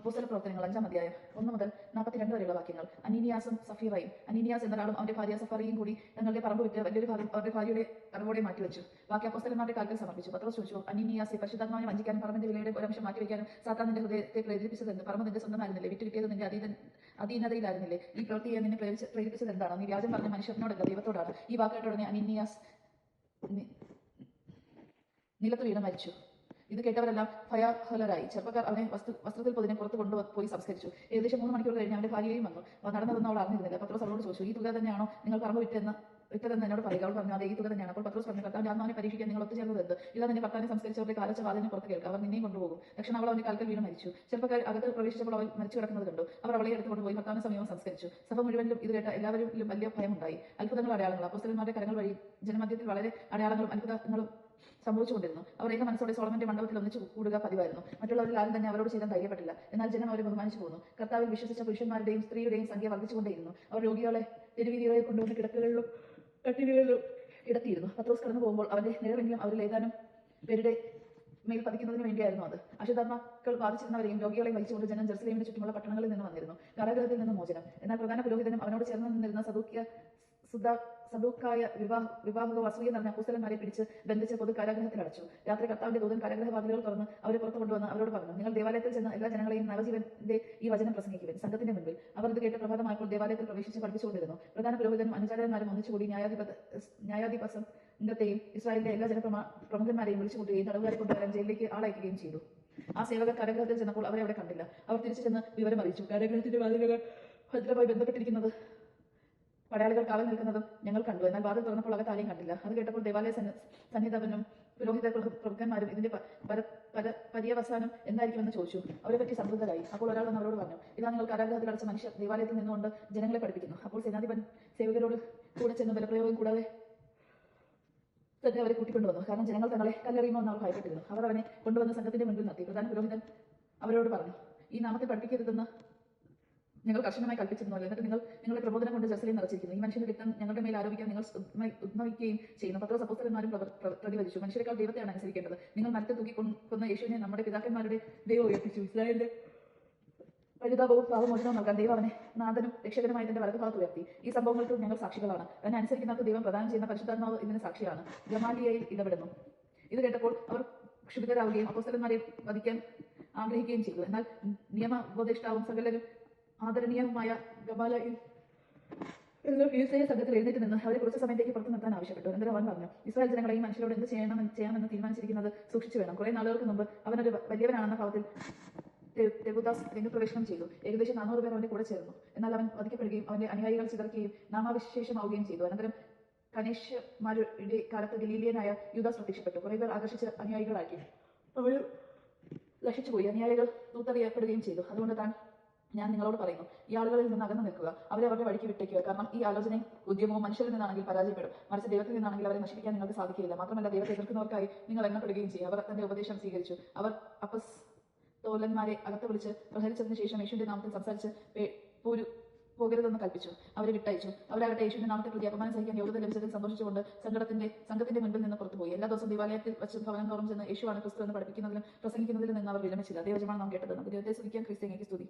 അപ്പോസ്തല പ്രവർത്തനങ്ങൾ അഞ്ചാം അധ്യായം ഒന്ന് മുതൽ നാൽപ്പത്തിരണ്ട് വരെയുള്ള വാക്യങ്ങൾ. അനീനിയാസും സഫീറയും അനീനിയാസ് എന്നൊരാളും അവന്റെ ഭാര്യ സഫറിയും കൂടി തങ്ങളുടെ പറമ്പ് വിറ്റ് വലിയൊരു ഭാഗം അവരുടെ ഭാര്യയുടെ അറിവോടെ മാറ്റിവെച്ചു ബാക്കി അപ്പോസ്തലന്മാരുടെ കാൽക്കൽ സമർപ്പിച്ചു. പത്രോസ് ചോദിച്ചു അനീനിയാസെ പരിശുദ്ധാത്മാവിനെ വഞ്ചിക്കാനും പറമ്പിന്റെ വിലയുടെ ഒരംശം മാറ്റിവെക്കാനും സാത്താൻ നിന്റെ ഹൃദയത്തെ പ്രേരിപ്പിച്ചതെന്ന് പറമ്പ് നിന്റെ സ്വന്തമായിരുന്നില്ലേ വിറ്റ് കിട്ടിയത് നിന്റെ അതീത അധീനതയിലായിരുന്നില്ലേ ഈ പ്രവൃത്തിയെ നിന്നെ പ്രേരിച്ച് പ്രേരിപ്പിച്ചത് എന്താണ്? നീ വ്യാജം പറഞ്ഞ മനുഷ്യനോടല്ല ദൈവത്തോടാണ്. ഈ വാക്കേട്ട ഉടനെ അനീനിയാസ് നിലത്ത് വീണ് മരിച്ചു. ഇത് കേട്ടവരെല്ലാം ഭയാഹലരായി. ചെറുപ്പക്കാർ അവനെ വസ്തു വസ്ത്രത്തിൽ പൊതിനെ പുറത്ത് കൊണ്ടുപോയി സംസ്കരിച്ചു. ഏകദേശം മൂന്ന് മണിക്കൂർ കഴിഞ്ഞ് അവന്റെ ഭാര്യയും വന്നു. നടന്നതെന്ന് അവൾ അറിഞ്ഞിരുന്നില്ല. പത്രോസ് അവളോട് ചോദിച്ചു ഈ തുക തന്നെയാണോ നിങ്ങൾ പറമ്പ് വിറ്റെന്ന് വിറ്റതെന്ന് എന്നോട് പറയുക? അവൾ പറഞ്ഞു അതെ ഈ തുക തന്നെയാണ്. അപ്പോൾ പത്രോസ് പറഞ്ഞു കർത്താവിന്റെ ആത്മാവിനെ പരീക്ഷിക്കാൻ നിങ്ങൾ ഒത്തുചേർന്നത് എന്ത്? ഇതാ നിന്റെ ഭർത്താവിനെ സംസ്കരിച്ചവരുടെ കാലച്ച വാതിനെ പുറത്ത് കേൾക്കുക അവർ നിന്നെയും കൊണ്ടുപോകും. തക്ഷണം അവൾ അവന്റെ കാൽക്കൽ വീണ് മരിച്ചു. ചെറുപ്പക്കാർ അകത്ത് പ്രവേശിച്ചപ്പോൾ അവൾ മരിച്ചു കിടക്കുന്നത് കണ്ടു. അവർ അവളെ എടുത്തുകൊണ്ട് കൊണ്ടുപോയി ഭർത്താവിനെ സമയവും സംസ്കരിച്ചു. സഭ മുഴുവനിലും ഇത് കേട്ട എല്ലാവരിലും വലിയ ഭയമുണ്ടായി. അത്ഭുതങ്ങൾ അടയാളങ്ങൾ. അപ്പോസ്തലന്മാരുടെ കരങ്ങൾ വഴി ജനമധ്യത്തിൽ വളരെ അടയാളങ്ങളും അത്ഭുതങ്ങളും സംഭവിച്ചുകൊണ്ടിരുന്നു. അവർ ഏക മനസ്സോടെ സോളമന്റെ മണ്ഡപത്തിൽ ഒന്നിച്ച് കൂടുക പതിവായിരുന്നു. മറ്റുള്ളവരിൽ ആരും തന്നെ അവരോട് ചെയ്യാൻ ധൈര്യപ്പെട്ടില്ല. എന്നാൽ ജനം അവരെ ബഹുമാനിച്ചു പോന്നു. കർത്താവിൽ വിശ്വസിച്ച പുരുഷന്മാരുടെയും സ്ത്രീയുടെയും സംഖ്യ വർദ്ധിച്ചുകൊണ്ടേയിരുന്നു. അവർ രോഗികളെ തെരുവീതികളെ കൊണ്ടുവന്ന് കിടക്കുകളിലും കട്ടിലുകളിലും കിടത്തിയിരുന്നു പത്രോസ് കടന്നു പോകുമ്പോൾ അവന്റെ നിഴലെങ്കിലും അവരിൽ ഏതാനും പേരുടെ മേൽ പതിക്കുന്നതിന് വേണ്ടിയായിരുന്നു അത്. അശുദ്ധാത്മാക്കൾ ബാധിച്ചിരുന്നവരെയും രോഗികളെയും വലിച്ചുകൊണ്ട് ജനം ജെറുസലേമിന് ചുറ്റുമുള്ള പട്ടണങ്ങളിൽ നിന്ന് വന്നിരുന്നു. കാരാഗ്രഹത്തിൽ നിന്ന് മോചനം. എന്നാൽ പ്രധാന പുരോഹിതനും അവനോട് ചേർന്ന് നിന്നിരുന്ന സദൂക്യ സുധ സദൂക്കായ വിവാഹ വിവാഹക അസൂയ നിറഞ്ഞ അപ്പൂസലന്മാരെ പിടിച്ച് ബന്ധിച്ച് പൊതു കാരാഗ്രഹത്തിൽ അടച്ചു. രാത്രി കർത്താവിന്റെ ദൂതൻ കാരാഗ്രഹ വാതിലുകൾ തുറന്ന് അവരെ പുറത്തു കൊണ്ടുവന്ന് അവരോട് പറഞ്ഞു നിങ്ങൾ ദേവാലയത്തിൽ ചെന്ന് എല്ലാ ജനങ്ങളെയും നവജീവന്റെ ഈ വചനം പ്രസംഗിക്കുവൻ. സംഘത്തിന്റെ മുൻപിൽ അവർ ഇത് കേട്ട് പ്രഭാതമായപ്പോൾ ദേവാലയത്തിൽ പ്രവേശിച്ച് പഠിപ്പിച്ചുകൊണ്ടിരുന്നു. പ്രധാന പുരോഹിതനും അനുചാരന്മാരും ഒന്നിച്ചുകൂടി ന്യായാധിപ ഇന്നത്തെയും ഇസ്രായേലിന്റെ എല്ലാ ജനപ്രമാ പ്രമുഖന്മാരെയും വിളിച്ചുകൂട്ടുകയും തടവുകാരെ കൊണ്ടുവരാൻ ജയിലിലേക്ക് ആളയക്കുകയും ചെയ്തു. ആ സേവകർ കാരാഗ്രഹത്തിൽ ചെന്നപ്പോൾ അവരെ അവിടെ കണ്ടില്ല. അവർ തിരിച്ചു ചെന്ന് വിവരം അറിയിച്ചു കാരാഗ്രഹത്തിന്റെ വാതിലുകൾ ഭദ്രമായി ബന്ധപ്പെട്ടിരിക്കുന്നത് പടയാളികൾ കാവൽ നിൽക്കുന്നതും ഞങ്ങൾ കണ്ടു. എന്നാൽ വാതിൽ തുറന്നപ്പോൾ അകത്ത് ആരെയും കണ്ടില്ല. അത് കേട്ടപ്പോൾ ദേവാലയ സന്ന- സന്നിധവനും പുരോഹിത പ്രഭു- പ്രഭുക്കന്മാരും ഇതിന്റെ പര്യവസാനം എന്തായിരിക്കുമെന്ന് ചോദിച്ചു. അവരെ പറ്റി സംതൃപ്തരായി. അപ്പോൾ ഒരാൾ വന്ന് അവരോട് പറഞ്ഞു ഇതാ നിങ്ങൾ കാരാഗ്രഹത്തിൽ അടച്ച മനുഷ്യർ ദേവാലയത്തിൽ നിന്നുകൊണ്ട് ജനങ്ങളെ പഠിപ്പിക്കുന്നു. അപ്പോൾ സേനാധിപൻ സേവകരോട് കൂടെ ചെന്ന് ബലപ്രയോഗം കൂടാതെ തന്നെ അവരെ കൂട്ടിക്കൊണ്ടുവന്നു കാരണം ജനങ്ങൾ തങ്ങളെ കല്ലെറിയുമോ എന്ന് അവർ ഭയപ്പെട്ടിരുന്നു. അവർ അവനെ കൊണ്ടുവന്ന് സംഘത്തിന്റെ മുൻപിൽ നിർത്തി. പ്രധാന പുരോഹിതൻ അവരോട് പറഞ്ഞു ഈ നാമത്തെ പഠിപ്പിക്കരുതെന്ന് ഞങ്ങൾ കർശനമായി കൽപ്പിച്ചിരുന്നല്ലോ എന്നിട്ട് നിങ്ങൾ നിങ്ങളുടെ പ്രബോധനം കൊണ്ട് ജെറുസലേം നിറച്ചിരിക്കുന്നു. ഈ മനുഷ്യന്റെ രക്തം ഞങ്ങളുടെ മേൽ ആരോപിക്കാൻ നിങ്ങൾ ഉദ്ഭവിക്കുകയും ചെയ്യുന്നു. പത്ര സപ്പോസ്തലന്മാരും പ്രതിവദിച്ചു മനുഷ്യരെക്കാൾ ദൈവത്തെയാണ് അനുസരിക്കേണ്ടത്. നിങ്ങൾ മരത്തെ തൂക്കി കൊന്ന യേശുവിനെ നമ്മുടെ പിതാക്കന്മാരുടെ ദൈവം ഉയർപ്പിച്ചു. ഇസ്രായേലിന്റെ പരിതാപവും പാവമോചനവും നൽകാൻ ദൈവം അവനെ നാഥനും രക്ഷകനുമായി തന്റെ വലതുഭാഗത്ത് ഉയർത്തി. ഈ സംഭവങ്ങൾക്ക് ഞങ്ങൾ സാക്ഷികളാണ്. അതിനെ അനുസരിക്കുന്നവർക്ക് ദൈവം പ്രദാനം ചെയ്യുന്ന പരിശുദ്ധാത്മാവ് ഇതിന് സാക്ഷിയാണ്. ഗമാലിയയിൽ ഇടപെടുന്നു. ഇത് കേട്ടപ്പോൾ അവർ ക്ഷുഭിതരാവുകയും അപ്പോസ്തലന്മാരെ വധിക്കാൻ ആഗ്രഹിക്കുകയും ചെയ്തു. എന്നാൽ നിയമ ഉപദേഷ്ടാവും സകലരും ആദരണീയവുമായ ഗബാല ഫിലിസ്തീയ സംഘത്തിൽ എഴുന്നേറ്റ് നിന്ന് അവരെ കുറച്ച് സമയത്തേക്ക് പുറത്തു നിർത്താൻ ആവശ്യപ്പെട്ടു. അനന്തരം അവൻ പറഞ്ഞു ഇസ്രായേൽ ജനങ്ങളെ ഈ മനുഷ്യരോട് എന്ത് ചെയ്യണം ചെയ്യാമെന്ന് തീരുമാനിച്ചിരിക്കുന്നത് സൂക്ഷിച്ചു വേണം. കുറെ നാളുകൾക്ക് മുമ്പ് അവനൊരു വലിയവനാണെന്ന ഭാവത്തിൽ രഘുദാസ് രംഗപ്രവേശനം ചെയ്തു. ഏകദേശം നാനൂറ് പേർ അവന്റെ കൂടെ ചേർന്നു. എന്നാൽ അവൻ വധിക്കപ്പെടുകയും അവന്റെ അനുയായികൾ ചിതർക്കുകയും നാമാവിശേഷമാവുകയും ചെയ്തു. അനന്തരം കനേഷ്മാരുടെ കാലത്ത് ഗലീലിയനായ യുദാസ് പ്രത്യക്ഷപ്പെട്ടു. കുറെ പേർ ആകർഷിച്ച് അനുയായികളാക്കി. അവർ ലക്ഷിച്ചുപോയി അനുയായികൾ തൂത്തറിയപ്പെടുകയും ചെയ്തു. അതുകൊണ്ട് താൻ ഞാൻ നിങ്ങളോട് പറയുന്നു ഈ ആളുകളിൽ നിന്ന് അകന്നു നിൽക്കുക അവരെ അവരുടെ വഴിക്ക് വിട്ടേക്കുക. കാരണം ഈ ആലോചനയും ഉദ്യമവും മനുഷ്യരിൽ നിന്നാണെങ്കിൽ പരാജയപ്പെടും. മറിച്ച് ദൈവത്തിൽ നിന്നാണെങ്കിൽ അവരെ നശിപ്പിക്കാൻ നിങ്ങൾക്ക് സാധിക്കില്ല. മാത്രമല്ല ദൈവത്തെ എതിർക്കുന്നവർക്കായി നിങ്ങൾ എണ്ണപ്പെടുകയും ചെയ്യും. അവർ തന്റെ ഉപദേശം സ്വീകരിച്ചു. അവർ അപ്പസ് തോലന്മാരെ അകത്ത് വിളിച്ച് പ്രഹരിച്ചതിന് ശേഷം യേശുവിന്റെ നാമത്തിൽ സംസാരിച്ച് പോരു പോകരുതെന്ന് കൽപ്പിച്ചു. അവരെ വിട്ടയച്ചു. അവരാകട്ടെ യേശുവിന്റെ നാമത്തെ പ്രതി അപമാനം സഹിക്കാൻ യോഗ്യത ലഭിച്ചതിൽ സന്തോഷിച്ചുകൊണ്ട് സംഘടത്തിന്റെ സംഘത്തിന്റെ മുൻപിൽ നിന്ന് പുറത്തുപോയി എല്ലാ ദിവസവും ദേവാലയത്തിൽ വെച്ച് ഭവനം തോറും ചെന്ന് യേശുവാണ് ക്രിസ്തു എന്ന് പഠിപ്പിക്കുന്നതിലും പ്രസംഗിക്കുന്നതിലും നിന്ന് അവർ വിരമിച്ചില്ല. ദൈവജമാണ് നാം കേട്ടത്. നമുക്ക് ദൈവത്തെ സ്തുതിക്കാൻ ക്രിസ്തു സ്തുതി.